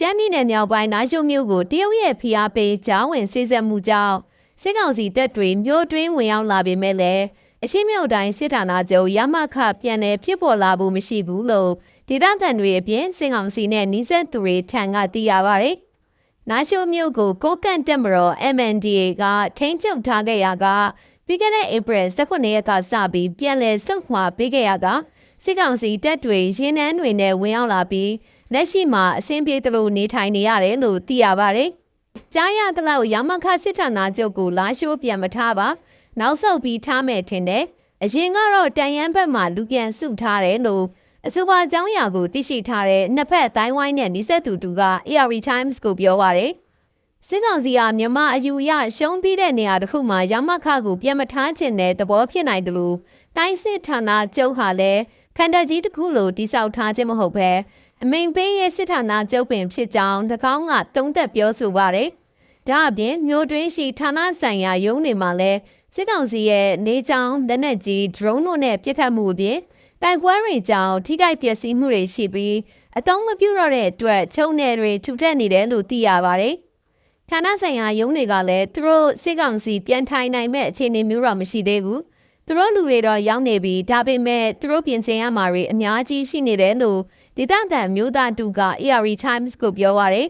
ရှမ်းပြည်နယ်မြောက်ပိုင်းနာရှုမြို့ကိုတရုတ်ရဲ့ဖိအားပေးကြားဝင်စေဆက်မှုကြောင့်စစ်ကောင်စီတပ်တွေမြို့တွင်းဝင်ရောက်လာပေမဲ့လည်းအရှိမြို့တိုင်းစစ်ဌာနချုပ်ရမခပြန်လည်ဖြစ်ပေါ်လာဖို့မရှိဘူးလို့ဒေသခံတွေအပြင်စစ်ကောင်စီနဲ့နှိစက်သူတွေထံကသိရပါဗျ။နာရှုမြို့ကိုကိုကန့်တက်မတော် MNDA ကထိန်းချုပ်ထားခဲ့ရကပြီးခဲ့တဲ့ April 19ရက်ကစပြီးပြန်လည်ဆုတ်ခွာပေးခဲ့ရကစစ်ကောင်စီတပ်တွေရင်းနှန်းတွေနဲ့ဝင်ရောက်လာပြီး လက်ရှိမှာအဆင်ပြေသလိုနေထိုင်နေရတယ်လို့သိရပါတယ်။ကြားရသလောက်ရမခစစ်ဌာနချုပ်ကိုလာရှိုးပြန်မထားပါနောက်ဆုတ်ပြီးထားမယ်ထင်တယ်။အရင်ကတော့တန်ရန်ဘက်မှာလူပြန်စုထားတယ်လို့အဆိုပါအကြောင်းအရာကိုသိရှိထားတဲ့နှစ်ဖက်တိုင်းဝိုင်းနဲ့နှိစက်သူတူက AR Times ကိုပြောပါရယ်စစ်ကောင်စီကမြန်မာအယူရရှုံးပြီးတဲ့နေရာတစ်ခုမှာရမခကိုပြန်မထားခြင်းတဲ့သဘောဖြစ်နိုင်တယ်လို့တိုင်းစစ်ဌာနချုပ်ဟာလည်းခန္ဓာကြီးတစ်ခုလိုတိစောက်ထားခြင်းမဟုတ်ဘဲ အမိန်ပေးရဲ့စစ်ဌာနချုပ်ပင်ဖြစ်ကြောင်း၎င်းကတုံးသက်ပြောဆိုပါတယ်။ဒါအပြင်မြို့တွင်းရှိဌာနဆိုင်ရာရုံးတွေမှာလည်းစစ်ကောင်စီရဲ့နေချောင်းလက်နက်ကြီး drone တို့နဲ့ပြစ်ခတ်မှုအပြင်တိုက်ပွဲတွေကြောင့်ထိခိုက်ပျက်စီးမှုတွေရှိပြီးအတုံးမပြုတော့တဲ့အတွက်ချုံနယ်တွေထူထပ်နေတယ်လို့သိရပါတယ်။ဌာနဆိုင်ရာရုံးတွေကလည်းသူတို့စစ်ကောင်စီပြန်ထိုင်နိုင်မဲ့အခြေအနေမျိုးတော့မရှိသေးဘူး။ သူတို့လူတွေတော့ရောက်နေပြီဒါပေမဲ့သူတို့ပြင်ဆင်ရမှာတွေအများကြီးရှိနေတယ်လို့ဒေသခံမျိုးသားတူက AR Times ကိုပြောပါရယ်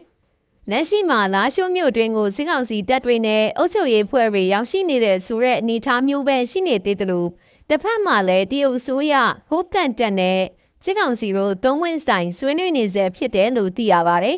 လက်ရှိမှာလာရှိုးမြို့တွင်ကိုစစ်ကောင်စီတပ်တွေနဲ့အုပ်ချုပ်ရေးဖွဲ့တွေရောက်ရှိနေတဲ့ဆိုတဲ့အနေအထားမျိုးပဲရှိနေသေးတယ်လို့တစ်ဖက်မှာလည်းတရုတ်ဆိုရဟိုးကန်တက်နဲ့စစ်ကောင်စီတို့သုံးဝင်းဆိုင်ဆွေးနွေးနေစေဖြစ်တယ်လို့သိရပါဗျ